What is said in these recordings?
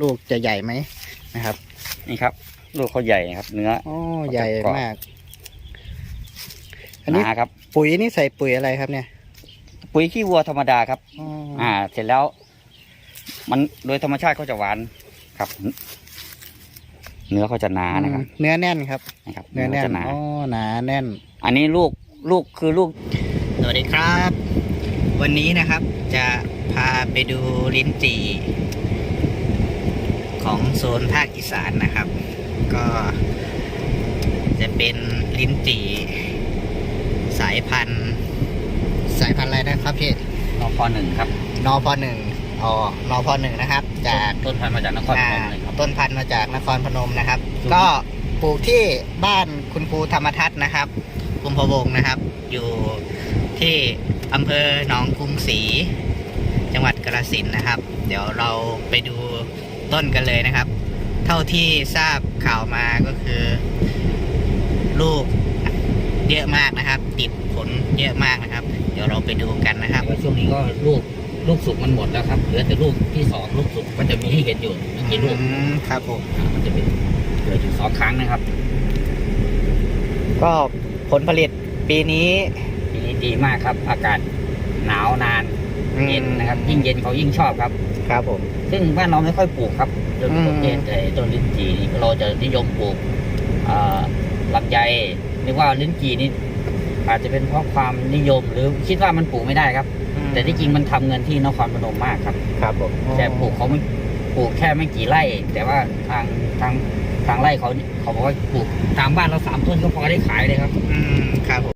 ลูกจะใหญ่ไหมนะครับ นี่ครับ ลูกเขาใหญ่ครับ เนื้ออ๋อเขาจะใหญ่กรอบมาก อันนี้หนาครับ ปุ๋ยนี่ใส่ปุ๋ยอะไรครับเนี่ย ปุ๋ยขี้วัวธรรมดาครับอ๋อออ่า เสร็จแล้ว มันโดยธรรมชาติเขาจะหวานครับ เนื้อเขาจะหนานะครับ เนื้อแน่นครับนะครับ เนื้อแน่นจะหนาอ๋อหนาแน่น อันนี้ลูกลูกคือลูก สวัสดีครับ วันนี้นะครับ จะพาไปดูลิ้นจี่ ของโซนภาคอีสานนะครับ ก็จะเป็นลิ้นจี่สายพันธุ์ สายพันธุ์อะไรนะครับพี่นอพอหนึ่งครับนอพหนึ่งอ๋อนอพหนึ่งนะครับ จากต้นพันธุ์มาจากนครพนมเลยครับอ่าต้นพันธุ์มาจากนครพนมนะครับ ก็ปลูกที่บ้านคุณครูธรรมทัศน์นะครับกุมภวงศ์นะครับ อยู่ที่อำเภอหนองกรุงศรีจังหวัดกาฬสินธุ์นะครับ เดี๋ยวเราไปดู ต้นกันเลยนะครับ เท่าที่ทราบข่าวมาก็คือ ลูกเยอะมากนะครับ ติดผลเยอะมากนะครับ เดี๋ยวเราไปดูกันนะครับแต่ว่าช่วงนี้ก็ลูกลูกสุกมันหมดแล้วครับ เหลือแต่ลูกที่สองลูกสุกก็จะมีให้เห็นอยู่ไม่กี่ลูกอืมครับผมอ่ามันจะเป็นเหลืออยู่สองครั้งนะครับก็ผลผลิตปีนี้ปีนี้ดีมากครับ อากาศหนาวนาน เย็นนะครับ ยิ่งเย็นเขายิ่งชอบครับ ครับผม ซึ่งบ้านเราไม่ค่อยปลูกครับโดยอืมประเภทไอ้ต้นลิ้นจี่นี่เราจะนิยมปลูกเอ่อลำไยนึกว่าลิ้นจี่นี่อาจจะเป็นเพราะความนิยมหรือคิดว่ามันปลูกไม่ได้ครับ แต่ที่จริงมันทำเงินที่นครพนมมากครับ ครับผมแต่ปลูกเขาไม่ปลูกแค่ไม่กี่ไร่ แต่ว่าทางทางทางไร่เขาเขาบอกว่าปลูกตามบ้านเราสามต้นก็พอได้ขายเลยครับ อืมครับผ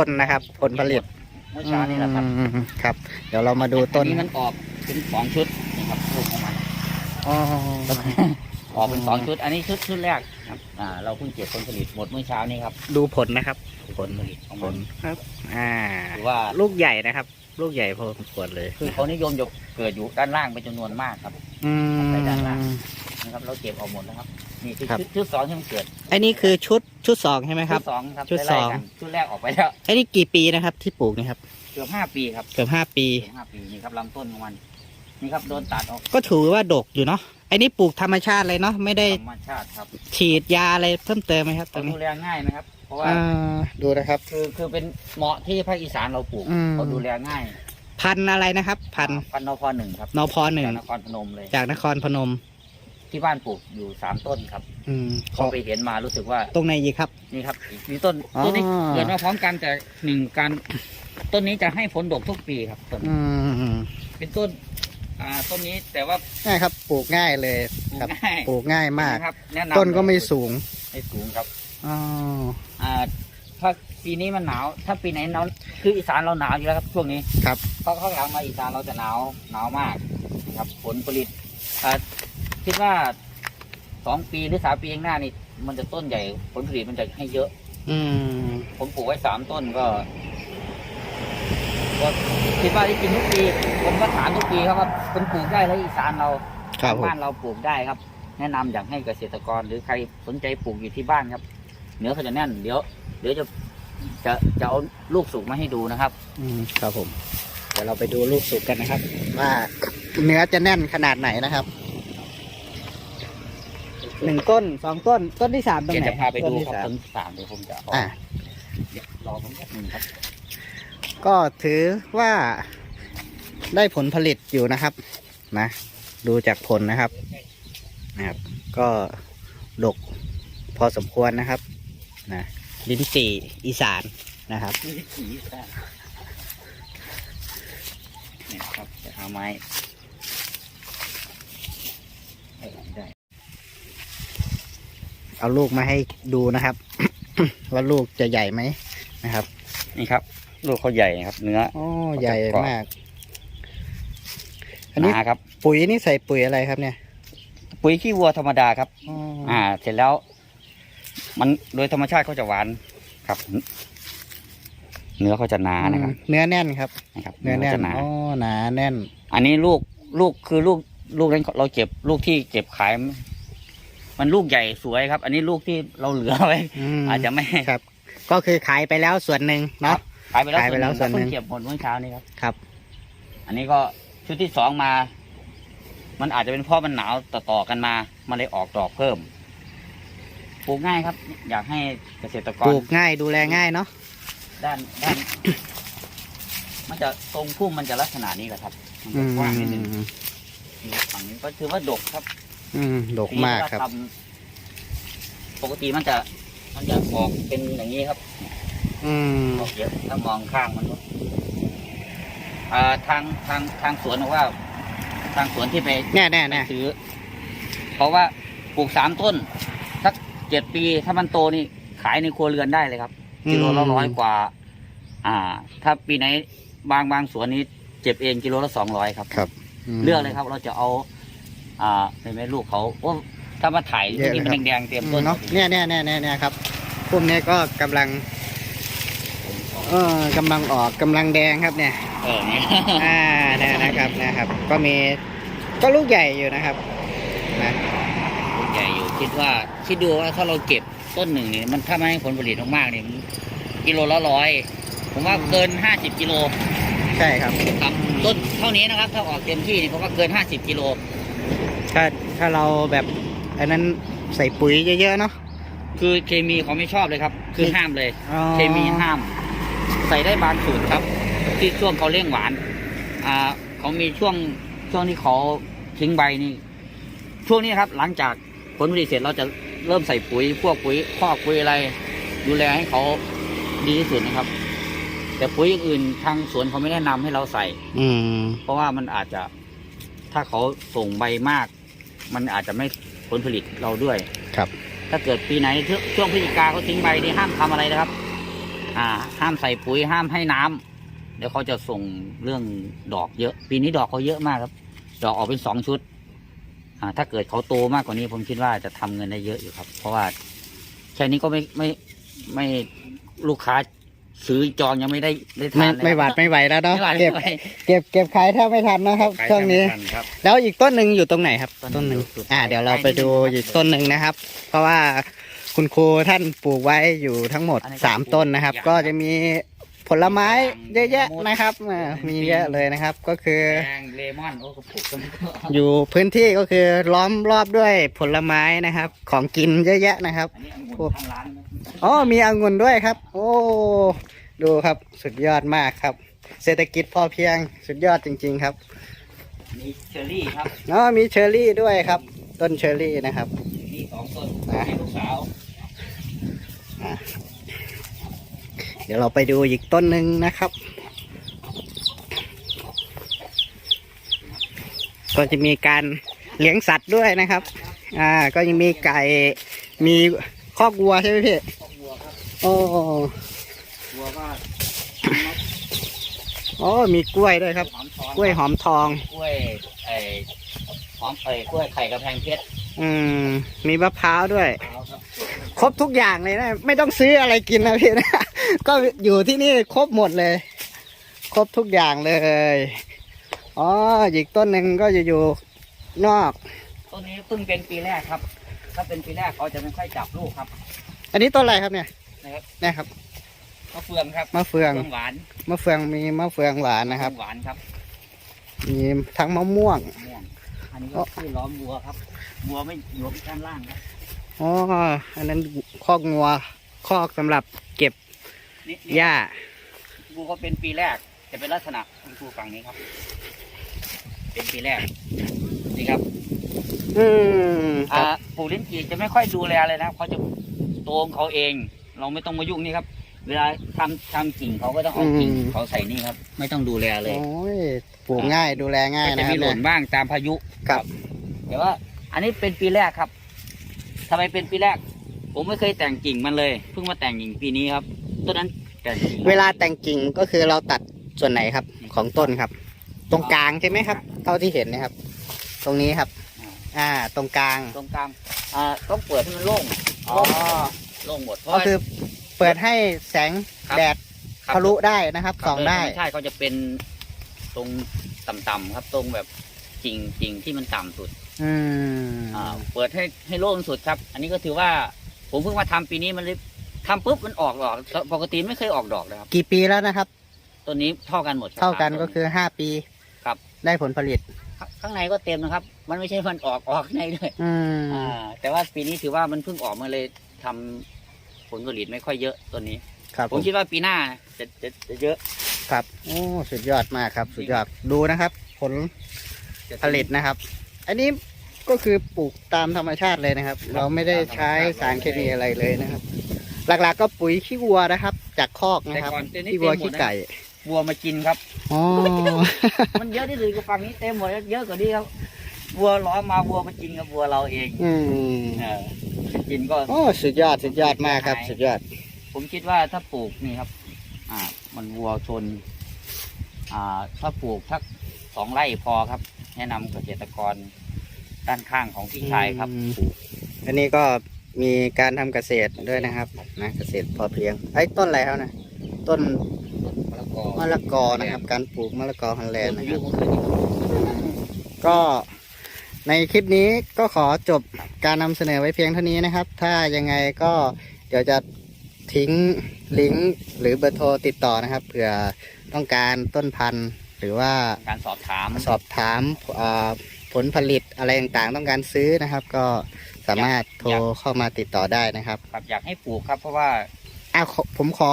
ต้นนะครับ ผลผลิตเมื่อเช้านี่แหละครับอืมครับ เดี๋ยวเรามาดูต้น อัมันออกเป็นสองชุดนี่ครับลูกของมันอ๋อ ออกเป็นสองชุด อันนี้ชุดชุดแรกครับอ่าเราเพิ่งเก็บผลผลิตหมดเมื่อเช้านี้ครับดูผลนะครับ ผลผลิตของผมัลนครับ อ่า ถือว่าลูกใหญ่นะครับ ลูกใหญ่พอสมควรเลยคือเขานิยมจะเกิดอยู่ด้านล่างเป็นจำนวนมากครับ อืมไปด้า นล่างนะครับ เราเก็บเอาหมดแล้วครับ นี่คือครับ ชุดชุดสองที่มันเกิดอันนี้คือชุดชุดสองใช่ไหมคชุรับดสองครับชุดไล่ๆสองกันชุดแรกออกไปแล้วอันนี้กี่ปีนะครับ ที่ปลูกนี่ครับเกือบห้าปีครับเกือบห้าปี เกือบห้าปีนี่ครับลำต้นของมันนี่ครับโดนตัดออกก็ถือว่าดกอยู่เนาะอันนี้ปลูกธรรมชาติเลยเนาะไม่ได้ธรรมชาติครับฉีดยาอะไรเพิ่มเติมไหมครับตรเขางนี้ดูแลง่ายนะครับ เพราะว่าอ่าดูนะครับ คือคือเป็นเหมาะที่ภาคอีสานเราปลูกอืม เขาดูแลง่ายพันธุ์อะไรนะครับ พันธุ์พันนพหนึ่งครับนพหนึ่งจากนครพนมเลย จากนครพนม ที่บ้านปลูกอยู่สามต้นครับอืมขพออไปเห็นมารู้สึกว่า ตรงไหนอีกครับ นี่ครับมีต้นอ๋อ ต้นนี้เกิดมาพร้อมกันแต่หนึ่งการต้นนี้จะให้ผลดกทุกปีครับต้นอืมเป็นต้น อ่าต้นนี้แต่ว่าง่ายครับ ปลูกง่ายเลยปลูกครับ ง่ายปลูกง่ายมาก นะครับแนะนำต้นก็ไม่สูงไม่สูงครับ อ๋ออ่า ถ้าปีนี้มันหนาว ถ้าปีไหนหนาวคืออีสานเราหนาวอยู่แล้วครับช่วงนี้ครับ เพราะข้างหลังมาอีสานเราจะหนาวหนาวมากนะครับผลผลิตอ่า คิดว่าสองปีหรือสามปีข้างหน้านี่มันจะต้นใหญ่ผลผลิตมันจะให้เยอะ อืม ผมปลูกไว้สามต้นก็ก็คิดว่าได้กินทุกปี ผมก็ถามทุกปีครับว่าคนปลูกได้แล้วอีสานเราครับผม บ้านเราปลูกได้ครับ แนะนำอยากให้เกษตรกรหรือใครสนใจปลูกอยู่ที่บ้านครับ เนื้อเขาจะแน่นเดี๋ยวเดี๋ยวจะจะจะเอาลูกสุกมาให้ดูนะครับ อืมครับผม เดี๋ยวเราไปดูลูกสุกกันนะครับ ว่าเนื้อจะแน่นขนาดไหนนะครับ หนึ่งต้นสองต้นต้นที่สามตรงเดี๋ยวไหนจะพาไปดูต้นที่ครับสาม ต้นที่สามเดี๋ยวผมจะเอาอ่าเดี๋ยวรอผมแป๊บหนึงครับก็ถือว่าได้ผลผลิตอยู่นะครับ นะ ดูจากผลนะครับนะครับ ก็ดกพอสมควรนะครับ นะลิ้นจี่อีสานนะครับ นี่ขี่ได้เนี่ยครับจะหาไม้ให้ได้ เอาลูกมาให้ดูนะครับ ว่าลูกจะใหญ่ไหมนะครับ นี่ครับ ลูกเขาใหญ่ครับ เนื้อโอ้ใหญ่กรอบมาก อันนี้หนาครับ ปุ๋ยนี่ใส่ปุ๋ยอะไรครับเนี่ย ปุ๋ยขี้วัวธรรมดาครับอ๋ออ่า เสร็จแล้ว มันโดยธรรมชาติเขาจะหวานครับ เนื้อเขาจะหนานะครับอืมเนื้อแน่นครับนะครับ เนื้อแน่นขาจะหนาอ๋อหนาแน่น อันนี้ลูกลูกคือลูกลูกนั้นเราเก็บลูกที่เก็บขาย มันลูกใหญ่สวยครับ อันนี้ลูกที่เราเหลือไว้ มอาจจะไม่ครับ ก็คือขายไปแล้วส่วนหนึ่งเนาะ ขายไปแล้วขายไปแล้วส่วนหนึ่ง เพิ่เก็บหมดเมื่อเช้านี้ครับ ครับ อันนี้ก็ชุดที่สองมา มันอาจจะเป็นเพราะมันหนาวต่อๆกันมา มันเลยออกดอกเพิ่ม ปลูกง่ายครับ อยากให้เกษตรกปรลูกง่ายดูแลง่ายเนาะด้านด้าน มันจะตรงพุ่มมันจะลักษณะนี้แหละครับ มันอืจะมกว้างนิดนึงฝั่งนี้ก็ถือว่าดกครับ อืมดกมากครับ ปีละทำปกติมันจะ มันจะออกเป็นอย่างนี้ครับอืมออกเยอะถ้ามองข้างมันก็อ่าทางทางทางสวนบอกว่า ทางสวนที่ไปแน่แน่ไปแน่ซื้อเพราะว่าปลูกสามต้นสักเจ็ดปีถ้ามันโตนี่ขายในครัวเรือนได้เลยครับกิโลละร้อยกว่า อ่า ถ้าปีไหนบางบางสวนนี้เจ็บเองกิโลละสองร้อยครับ ครับมเลือกเลยครับ เราจะเอา อ่าในแม่ลูกเขาโอ้ถ้ามาถ่ายเยอะเลยที่ครัมันบแดงๆเตรียมอืต้มนเนาะเนี่ยเนี่ยเนี่ยเนี่ยเนี่ยครับพวกนี้ก็กำลังเออกำลังออกกำลังแดงครับเนี่ย เออเนี่ยอ่าเนี่ยนะครับนะครับ ก็มีก็ลูกใหญ่อยู่นะครับนะลูกใหญ่อยู่คิดว่าคิดดูว่าถ้าเราเก็บต้นหนึ่งนี่มันถ้าไม่ให้ผลผลิตมากๆนี่มันกิโลละร้อยผมว่าเกินห้าสิบกิโล ใช่ครับ ครับต้นเท่านี้นะครับถ้าออกเต็มที่นี่ผมว่าเกินห้าสิบกิโล ถ้าถ้าเราแบบอันนั้นใส่ปุ๋ยเยอะๆเนาะ คือเคมีเขาไม่ชอบเลยครับ คือห้ามเลย อ๋อ เคมีห้าม ใส่ได้บางสูตรครับ ที่ช่วงเขาเลี้ยงหวาน อ่าเขามีช่วงช่วงที่เขาทิ้งใบนี่ ช่วงนี้ครับ หลังจากผลผลิตเสร็จเราจะเริ่มใส่ปุ๋ย พวกปุ๋ยคอกปุ๋ยอะไร ดูแลให้เขาดีที่สุดนะครับ แต่ปุ๋ยอย่างอื่นทางสวนเขาไม่แนะนำให้เราใส่ อืม เพราะว่ามันอาจจะถ้าเขาส่งใบมาก มันอาจจะไม่ผลผลิตเราด้วย ครับ ถ้าเกิดปีไหนช่วงช่วงพฤศจิกาเขาทิ้งใบนี่ห้ามทำอะไรนะครับ อ่า ห้ามใส่ปุ๋ยห้ามให้น้ำเดี๋ยวเขาจะส่งเรื่องดอกเยอะ ปีนี้ดอกเขาเยอะมากครับ ดอกออกเป็นสองชุด อ่า ถ้าเกิดเขาโตมากกว่านี้ผมคิดว่าจะทำเงินได้เยอะอยู่ครับ เพราะว่าแค่นี้ก็ไม่ไม่ไม่ลูกค้า ซื้อจองยังไม่ได้ได้ไม่ทานเลยไม่หวาดไม่ไหวแล้วเนาะไม่หวาดเก็บไม่ไหวเก็บเก็บขายแทบไม่ทันนะครับขายช่วงนี้ไม่ทัครับ แล้วอีกต้นหนึ่งอยู่ตรงไหนครับต้นต้นหนึ่งสุดอ่าท้ายเดี๋ยวเราไปดูอีกต้นหนึ่งนะครับ เพราะว่าคุณครูท่านปลูกไว้อยู่ทั้งหมดอันนี้ก็สามต้นนะครับปลูกก็อย่างจะมีผลไม้เยอะแยะมดนะครับอ่ามีเยอะเลยนะครับ ก็คือ แดงเลมอนโอ้ก็ปลูกกันอยู่พื้นที่ก็คือล้อมรอบด้วยผลไม้นะครับ ของกินเยอะแยะนะครับ อันนี้องุ่นทางร้านนะ อ๋อมีองุ่นด้วยครับ โอ้ดูครับสุดยอดมากครับ เศรษฐกิจพอเพียงสุดยอดจริง ๆครับมีเชอร์รี่ครับอ๋อมีเชอร์รี่ด้วยครับ ต้นเชอร์รี่นะครับมีสองต้นอะให้ลูกสาวเดี๋ยวเราไปดูอีกต้นหนึ่งนะครับ ก็จะมีการเลี้ยงสัตว์ด้วยนะครับ อ่า ก็ยังมีไก่ มี คอกวัวใช่ไหมพี่ครอบครัวครับโอ้วัวก็โอ้มีกล้วยด้วยครับหอมทองกล้วยหอมทอง กล้วยไอ้หอมเอ้ยกล้วยไข่กระแพงเพชร อืม มีมะพร้าวด้วยเอาครับครบทุกอย่างเลยนะ ไม่ต้องซื้ออะไรกินนะพี่นะ ก็อยู่ที่นี่ครบหมดเลย ครบทุกอย่างเลย อ๋อ อีกต้นหนึ่งก็จะอยู่นอก ต้นนี้เพิ่งเป็นปีแรกครับ ถ้าเป็นปีแรกเขาจะไม่ค่อยจับลูกครับอันนี้ต้นอะไรครับเนี่ยนะครับเนี่ยครับมะเฟืองครับมะเฟืองหวานมะเฟืองมีมะเฟืองหวานนะครับหวานครับมีทั้งมะม่วงม่วงอันนี้ก็ที่ล้อมวัวครับวัวไม่อยู่ด้านล่างครับอ๋ออันนั้นคอกงัวคอกสำหรับเก็บนี่หญ้าวัวก็เป็นปีแรกจะเป็นลักษณะคุณครูฝั่งนี้ครับ เป็นปีแรกนี่ครับ อืมคอ่ารับผลูกลิ้นจี่จะไม่ค่อยดูแลเลยนะเขาจะโตของเขาเอง เราไม่ต้องมายุ่งนี่ครับ เวลาทำทำกิ่งเขาก็ต้องเอากิ่งเขาใส่นี่ครับ ไม่ต้องดูแลเลยโอ้ยปลูกง่ายดูแลง่ายก็นะจะครัมีบหล่นเนี่ย บ้างตามพายุครับ แต่ว่า อันนี้เป็นปีแรกครับทำไมเป็นปีแรก ผมไม่เคยแต่งกิ่งมันเลยเพิ่งมาแต่งกิ่งปีนี้ครับต้นนั้นแต่งกิ่ง เวลาแต่งกิ่งก็คือเราตัดส่วนไหนครับของต้นครับ ตรงกลางใช่ไหมครับ เท่าที่เห็นเนะครับ ตรงนี้ครับ อ่า ตรงกลาง ตรงกลางอ่าต้องเปิดให้มันโล่งอ๋อ โล่งหมดเพราะ ก็ว่าคือเปิดให้แสงครับ แดดครับทะลุได้นะครับครับส่องได้โยธรรมชาติเขาจะเป็นตรงต่ำๆครับ ตรงแบบกิ่งกิ่งที่มันต่ำสุด อืมอ่า เปิดให้ให้โล่งสุดครับ อันนี้ก็ถือว่าผมเพิ่งมาทำปีนี้มันเลยทำปุ๊บมันออกดอกปกติไม่เคยออกดอกเลยครับกี่ปีแล้วนะครับ ต้นนี้เท่ากันหมดครับเท่ากันสมก็ต้คือห้าปีครับ ได้ผลผลิต ข้าข้างในก็เต็มนะครับ มันไม่ใช่มันออกออกข้างในด้วยอืมอ่า แต่ว่าปีนี้ถือว่ามันเพิ่งออกมาเลยทำผลผลิตไม่ค่อยเยอะตัวนี้ ครับผมคิดว่าปีหน้าจะจะจะเยอะครับโอ้สุดยอดมากครับ สุดยอดดูนะครับ ผลจะผลิตนะครับ อันนี้ก็คือปลูกตามธรรมชาติเลยนะครับ เราไม่ได้ใช้สารเคมีอะไรเลยนะครับ หลักๆก็ปุ๋ยขี้วัวนะครับ จากคอกนะครับแต่ก่อนเต็มนี่ขี้วัวเต็มหมดขี้นะไก่ วัวมากินครับอ๋อมันเยอะที่สุดก็ฝั่งนี้เต็มหมดแล้วเยอะกว่านี้ครับวัวล้อมมาวัวมากินกับวัวเราเองอืมเออกินก็โอ้สุดยอดสุดยอดมากครับ สุดยอด ผมคิดว่าถ้าปลูกนี่ครับ อ่า มันวัวชน อ่า ถ้าปลูกสักสองไร่พอครับ แนะนำเกษตรกรด้านข้างของพี่ชายครับอืมปลูกอันนี้ก็มีการทำเกษตรด้วยนะครับนะเกษตรพอเพียงไอ้ยต้นอะไรครับนะต้นมะละ กอมะละกอนะครับ การปลูกมะละกอฮอลแลนด์นะคยุรับเมื่อคืนนี้ก็ในคลิปนี้ก็ขอจบการนำเสนอไว้เพียงเท่านี้นะครับ ถ้ายังไงก็เดี๋ยวจะทิ้งลิงก์หรือเบอร์โทรติดต่อนะครับเผื่อต้องการต้นพันธุ์หรือว่าการสอบถามสอบถามอ่าผลผลิตอะไรต่างๆ ต้องการซื้อนะครับ ก็สามารถโทรเข้ามาติดต่อได้นะครับ ครับอยากให้ปลูกครับเพราะว่าอ้าวขอผมขอ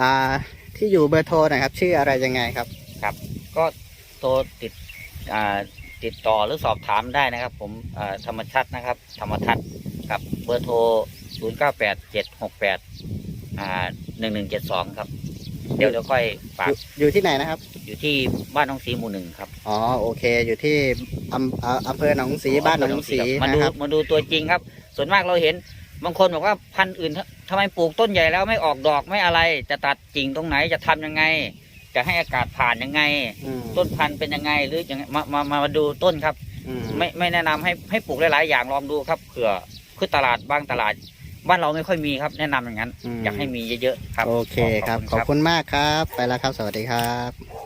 อ่า ที่อยู่เบอร์โทรหนะครับ ชื่ออะไรยังไงครับ ก็โทรติดอ่าติดต่อหรือสอบถามได้นะครับ ผมอ่าธรรมชัดนะครับ ธรรมทัศน์ครับเบอร์โทร 0 9 8 7 6 8อ่า1172 ครับ เดี๋ยวเดี๋ยวค่อยฝาอกยู่อยู่ที่ไหนนะครับ อยู่ที่บ้านน้องสีหมู่หนึ่งครับอ๋อโอเค อยู่ที่อำอ่าอำเภอหนองสีบ้านหนองสีมานะดูครับ มาดูตัวจริงครับ ส่วนมากเราเห็นบางคนบอกว่าพันธุ์อื่น ททำไมปลูกต้นใหญ่แล้วไม่ออกดอกไม่อะไร จะตัดกิ่งตรงไหนจะทำยังไง จะให้อากาศผ่านยังไงอืมต้นพันธุ์เป็นยังไงหรือยังไงมามามามาดูต้นครับอืมไม่ไม่แนะนำให้ให้ปลูกหลายๆอย่างลองดูครับเผื่อคือตลาดบางตลาด บ้านเราไม่ค่อยมีครับ แนะนำอย่างนั้นมอยากให้มีเยอะๆครับโอเคครับขอบคุณมากครับ ไปแล้วครับสวัสดีครับ